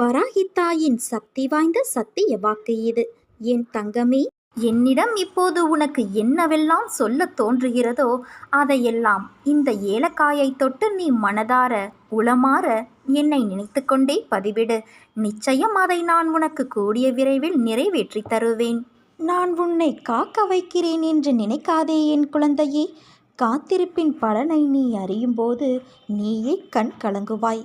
வராகித்தாயின் சக்தி வாய்ந்த சத்திய வாக்கு இது. என் தங்கமே என்னிடம் இப்போது உனக்கு என்னவெல்லாம் சொல்லத் தோன்றுகிறதோ அதையெல்லாம் இந்த ஏலக்காயை தொட்டு நீ மனதார உளமாற என்னை நினைத்து கொண்டே பதிவிடு. நிச்சயம் அதை நான் உனக்கு கூடிய விரைவில் நிறைவேற்றி தருவேன். நான் உன்னை காக்க வைக்கிறேன் என்று நினைக்காதே என் குழந்தையே. காத்திருப்பின் பலனை நீ அறியும்போது நீயே கண் கலங்குவாய்.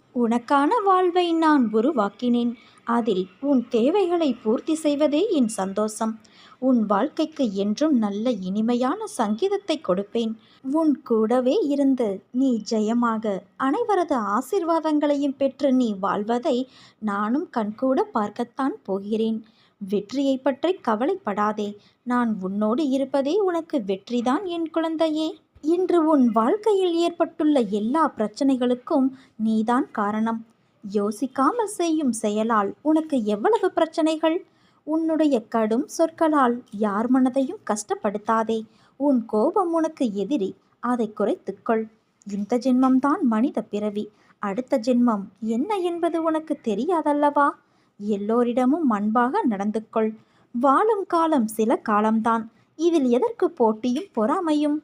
உனக்கான வாழ்வை நான் உருவாக்கினேன். அதில் உன் தேவைகளை பூர்த்தி செய்வதே என் சந்தோஷம். உன் வாழ்க்கைக்கு என்றும் நல்ல இனிமையான சங்கீதத்தை கொடுப்பேன். உன் கூடவே இருந்து நீ ஜெயமாக அனைவரது ஆசிர்வாதங்களையும் பெற்று நீ வாழ்வதை நானும் கண்கூட பார்க்கத்தான் போகிறேன். வெற்றியை பற்றி கவலைப்படாதே. நான் உன்னோடு இருப்பதே உனக்கு வெற்றிதான் என் குழந்தையே. இன்று உன் வாழ்க்கையில் ஏற்பட்டுள்ள எல்லா பிரச்சனைகளுக்கும் நீதான் காரணம். யோசிக்காமல் செய்யும் செயலால் உனக்கு எவ்வளவு பிரச்சனைகள்? உன்னுடைய கடும் சொற்களால் யார் மனதையும் கஷ்டப்படுத்தாதே. உன் கோபம் உனக்கு எதிரி அதை குறைத்துக்கொள். இந்த ஜென்மம்தான் மனித பிறவி. அடுத்த ஜென்மம் என்ன என்பது உனக்கு தெரியாதல்லவா? எல்லோரிடமும் அன்பாக நடந்து கொள் வாழும் காலம் சில காலம்தான். இதில் எதற்கு போட்டியும் பொறாமையும்?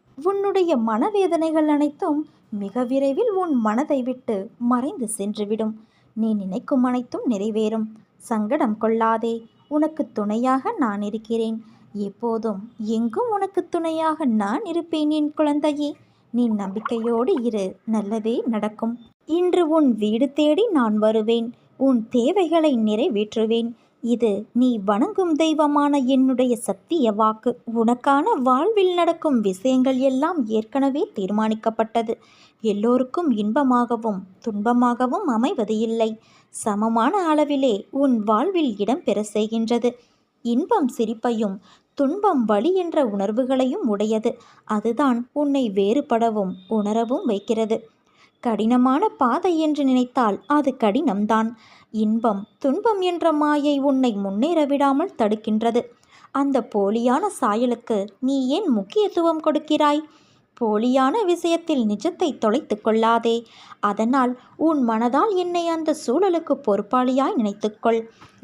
உன்னுடைய மனவேதனைகள் அனைத்தும் மிக விரைவில் உன் மனதை விட்டு மறைந்து சென்றுவிடும். நீ நினைக்கும் அனைத்தும் நிறைவேறும். சங்கடம் கொள்ளாதே. உனக்கு துணையாக நான் இருக்கிறேன். எப்போதும் எங்கும் உனக்கு துணையாக நான் இருப்பேன் என் குழந்தையே. நீ நம்பிக்கையோடு இரு. நல்லதே நடக்கும். இன்று உன் வீடு தேடி நான் வருவேன். உன் தேவைகளை நிறைவேற்றுவேன். இது நீ வணங்கும் தெய்வமான என்னுடைய சத்திய வாக்கு. உனக்கான வாழ்வில் நடக்கும் விஷயங்கள் எல்லாம் ஏற்கனவே தீர்மானிக்கப்பட்டது. எல்லோருக்கும் இன்பமாகவும் துன்பமாகவும் அமைவது இல்லை. சமமான அளவிலே உன் வாழ்வில் இடம்பெற செய்கின்றது. இன்பம் சிரிப்பையும் துன்பம் வழி என்ற உணர்வுகளையும் உடையது. அதுதான் உன்னை வேறுபடவும் உணரவும் வைக்கிறது. கடினமான பாதை என்று நினைத்தால் அது கடினம்தான். இன்பம் துன்பம் என்ற மாயை உன்னை முன்னேற விடாமல் தடுக்கின்றது. அந்த போலியான சாயலுக்கு நீ ஏன் முக்கியத்துவம் கொடுக்கிறாய்? போலியான விஷயத்தில் நிஜத்தை தொலைத்து கொள்ளாதே. அதனால் உன் மனதால் என்னை அந்த சூழலுக்கு பொறுப்பாளியாய் நினைத்துக்கொள்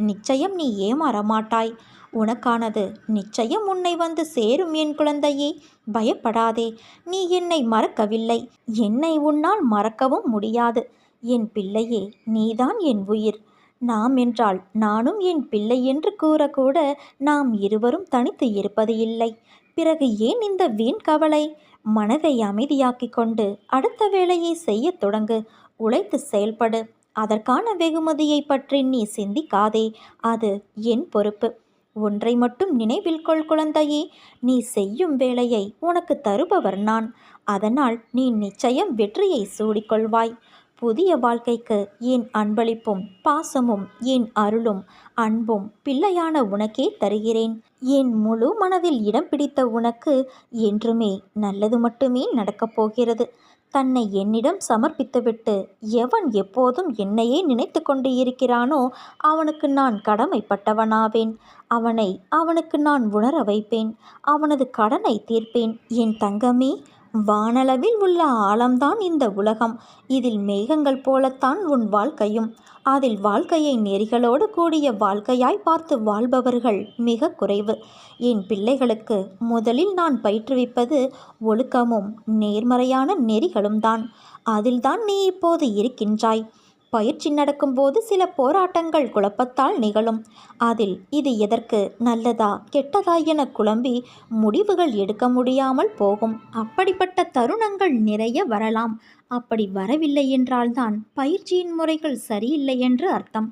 நிச்சயம் நீ ஏமாற மாட்டாய். உனக்கானது நிச்சயம் உன்னை வந்து சேரும் என் குழந்தையே. பயப்படாதே நீ என்னை மறக்கவில்லை. என்னை உன்னால் மறக்கவும் முடியாது. என் பிள்ளையே நீதான் என் உயிர். நாம் என்றால் நானும் என் பிள்ளை என்று கூறக்கூட நாம் இருவரும் தனித்து இருப்பது இல்லை. பிறகு ஏன் இந்த வீண் கவலை? மனதை அமைதியாக்கிக் கொண்டு அடுத்த வேலையை செய்யத் தொடங்கு. உழைத்து செயல்படு. அதற்கான வெகுமதியை பற்றி நீ சிந்திக்காதே. அது என் பொறுப்பு. ஒன்றை மட்டும் நினைவில் கொள் குழந்தையே நீ செய்யும் வேலையை உனக்கு தருபவர் நான். அதனால் நீ நிச்சயம் வெற்றியை சூடிக்கொள்வாய். புதிய வாழ்க்கைக்கு என் அன்பளிப்பும் பாசமும் என் அருளும் அன்பும் பிள்ளையான உனக்கே தருகிறேன்? என் முழு மனதில் இடம் பிடித்த உனக்கு என்றுமே நல்லது மட்டுமே நடக்கப் போகிறது. தன்னை என்னிடம் சமர்ப்பித்துவிட்டு எவன் எப்போதும் என்னையே நினைத்து கொண்டு இருக்கிறானோ அவனுக்கு நான் கடமைப்பட்டவனாவேன். அவனை அவனுக்கு நான் உணர வைப்பேன். அவனது கடனை தீர்ப்பேன். என் தங்கமே வானளவில் உள்ள ஆழம்தான் இந்த உலகம். இதில் மேகங்கள் போலத்தான் உன் வாழ்க்கையும். அதில் வாழ்க்கையை நெறிகளோடு கூடிய வாழ்க்கையாய் பார்த்து வாழ்பவர்கள் மிக குறைவு. என் பிள்ளைகளுக்கு முதலில் நான் பயிற்றுவிப்பது ஒழுக்கமும் நேர்மறையான நெறிகளும் தான் அதில்தான் நீ இப்போது இருக்கின்றாய். பயிற்சி நடக்கும்போது சில போராட்டங்கள் குழப்பத்தால் நிகழும். அதில் இது எதற்கு நல்லதா கெட்டதா என குழம்பி முடிவுகள் எடுக்க முடியாமல் போகும். அப்படிப்பட்ட தருணங்கள் நிறைய வரலாம். அப்படி வரவில்லை என்றால்தான் பயிற்சியின் முறைகள் சரியில்லை என்று அர்த்தம்.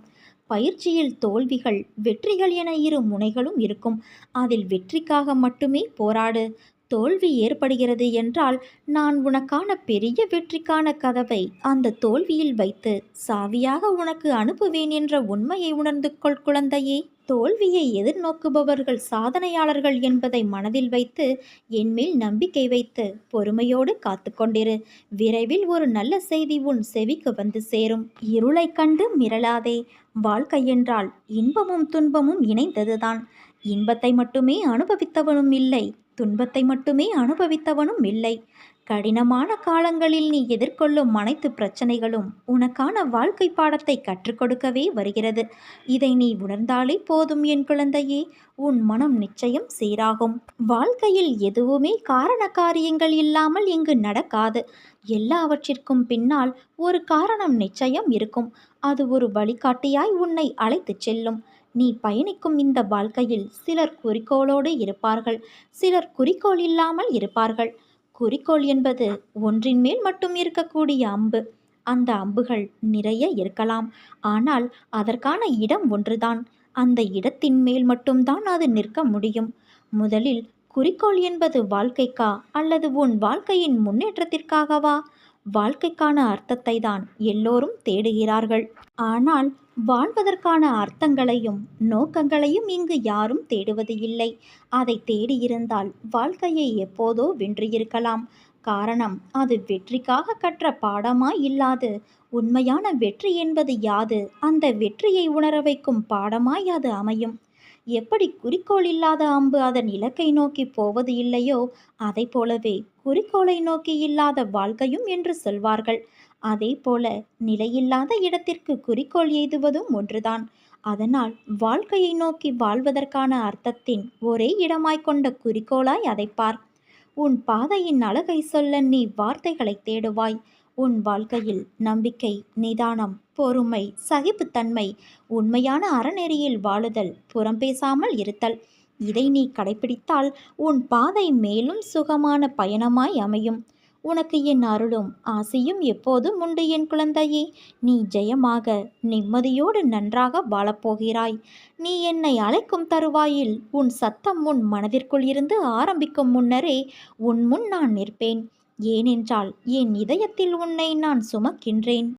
பயிற்சியில் தோல்விகள் வெற்றிகள் என இரு முனைகளும் இருக்கும். அதில் வெற்றிக்காக மட்டுமே போராடு தோல்வி ஏற்படுகிறது என்றால் நான் உனக்கான பெரிய வெற்றிக்கான கதவை அந்த தோல்வியில் வைத்து சாவியாக உனக்கு அனுப்புவேன் என்ற உண்மையை உணர்ந்து கொள் குழந்தையே. தோல்வியை எதிர்நோக்குபவர்கள் சாதனையாளர்கள் என்பதை மனதில் வைத்து என்மேல் நம்பிக்கை வைத்து பொறுமையோடு காத்து கொண்டிரு. விரைவில் ஒரு நல்ல செய்தி உன் செவிக்கு வந்து சேரும். இருளை கண்டு மிரளாதே. வாழ்க்கை என்றால் இன்பமும் துன்பமும் இணைந்ததுதான். இன்பத்தை மட்டுமே அனுபவித்தவனும் இல்லை துன்பத்தை மட்டுமே அனுபவித்தவனும் இல்லை. கடினமான காலங்களில் நீ எதிர்கொள்ளும் அனைத்து பிரச்சனைகளும் உனக்கான வாழ்க்கை பாடத்தை கற்றுக்கொடுக்கவே வருகிறது. இதை நீ உணர்ந்தாலே போதும் என் குழந்தையே. உன் மனம் நிச்சயம் சீராகும். வாழ்க்கையில் எதுவுமே காரண காரியங்கள் இல்லாமல் இங்கு நடக்காது. எல்லாவற்றிற்கும் பின்னால் ஒரு காரணம் நிச்சயம் இருக்கும். அது ஒரு வழிகாட்டியாய் உன்னை அழைத்துச் செல்லும். நீ பயணிக்கும் இந்த வாழ்க்கையில் சிலர் குறிக்கோளோடு இருப்பார்கள் சிலர் குறிக்கோள் இல்லாமல் இருப்பார்கள். குறிக்கோள் என்பது ஒன்றின் மேல் மட்டும் இருக்கக்கூடிய அம்பு. அந்த அம்புகள் நிறைய இருக்கலாம் ஆனால் அதற்கான இடம் ஒன்றுதான். அந்த இடத்தின் மேல் மட்டும்தான் அது நிற்க முடியும். முதலில் குறிக்கோள் என்பது வாழ்க்கைக்கா அல்லது உன் வாழ்க்கையின் முன்னேற்றத்திற்காகவா? வாழ்க்கைக்கான அர்த்தத்தை தான் எல்லோரும் தேடுகிறார்கள். ஆனால் வாழ்வதற்கான அர்த்தங்களையும் நோக்கங்களையும் இங்கு யாரும் தேடுவது இல்லை அதை தேடியிருந்தால் வாழ்க்கையை எப்போதோ வென்றிருக்கலாம் காரணம் அது வெற்றிக்காக கற்ற பாடமாய் இல்லாது உண்மையான வெற்றி என்பது யாது? அந்த வெற்றியை உணர வைக்கும் பாடமாய் அது அமையும். எப்படி குறிக்கோள் இல்லாத அம்பு அதன் இலக்கை நோக்கி போவது இல்லையோ அதை போலவே குறிக்கோளை நோக்கி இல்லாத வாழ்க்கையும் என்று சொல்வார்கள். அதே போல நிலையில்லாத இடத்திற்கு குறிக்கோள் எய்துவதும் ஒன்றுதான். அதனால் வாழ்க்கையை நோக்கி வாழ்வதற்கான அர்த்தத்தின் ஒரே இடமாய் கொண்ட குறிக்கோளாய் அதை பார். உன் பாதையின் அழகை சொல்ல நீ வார்த்தைகளை தேடுவாய். உன் வாழ்க்கையில் நம்பிக்கை நிதானம் பொறுமை சகிப்புத்தன்மை உண்மையான அறநெறியில் வாழுதல் புறம் பேசாமல் இருத்தல் இதை நீ கடைபிடித்தால் உன் பாதை மேலும் சுகமான பயணமாய் அமையும். உனக்கு என் அருளும் ஆசையும் எப்போதும் உண்டு என் குழந்தையே. நீ ஜெயமாக நிம்மதியோடு நன்றாக வாழப்போகிறாய். நீ என்னை அழைக்கும் தருவாயில் உன் சத்தம் உன் மனதிற்குள் இருந்து ஆரம்பிக்கும் முன்னரே உன் முன் நான் நிற்பேன். ஏனென்றால் என் இதயத்தில் உன்னை நான் சுமக்கின்றேன்.